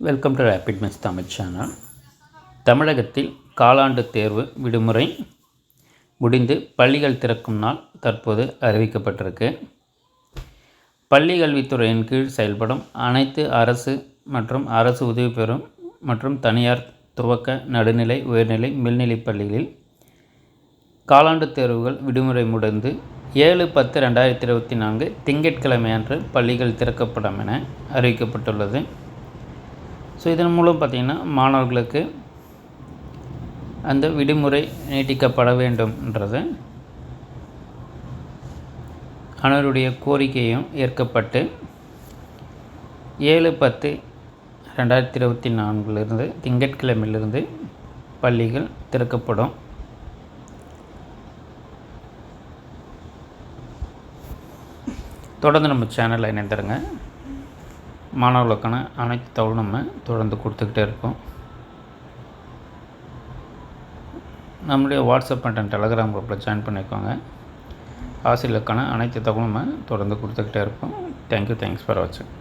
Welcome to rapid miss Tamil channel தமிழகத்தில் காலாண்டு தேர்வு விடுமுறை முடிந்து பள்ளிகள் திறக்கும் நாள் தற்போது அறிவிக்கப்பட்டிருக்கு. பள்ளி கல்வித்துறையின் கீழ் செயல்படும் அனைத்து அரசு மற்றும் அரசு உதவி பெறும் மற்றும் தனியார் துவக்க நடுநிலை உயர்நிலை மேல்நிலைப் பள்ளிகளில் காலாண்டு தேர்வுகள் விடுமுறை முடிந்து ஏழு பத்து ரெண்டாயிரத்தி இருபத்தி நான்கு திங்கட்கிழமை அன்று பள்ளிகள் திறக்கப்படும் என அறிவிக்கப்பட்டுள்ளது. ஸோ இதன் மூலம் பார்த்திங்கன்னா மாணவர்களுக்கு அந்த விடுமுறை நீட்டிக்கப்பட வேண்டும்ன்றது. அனைவருடைய கோரிக்கையும் ஏற்கப்பட்டு ஏழு பத்து ரெண்டாயிரத்தி இருபத்தி நான்கிலிருந்து திங்கட்கிழமையிலிருந்து பள்ளிகள் திறக்கப்படும். தொடர்ந்து நம்ம சேனலில் இணைந்துருங்க. மாணவர்களுக்கான அனைத்து தகவலும் நம்ம தொடர்ந்து கொடுத்துக்கிட்டே இருக்கோம். நம்மளுடைய வாட்ஸ்அப் மற்றும் டெலகிராம் குரூப்பில் ஜாயின் பண்ணிக்கோங்க. ஆசிரியர்களுக்கான அனைத்து தகவலும் நம்ம தொடர்ந்து கொடுத்துக்கிட்டே இருக்கோம். தேங்க்யூ தேங்க்ஸ் ஃபார் வாட்சிங்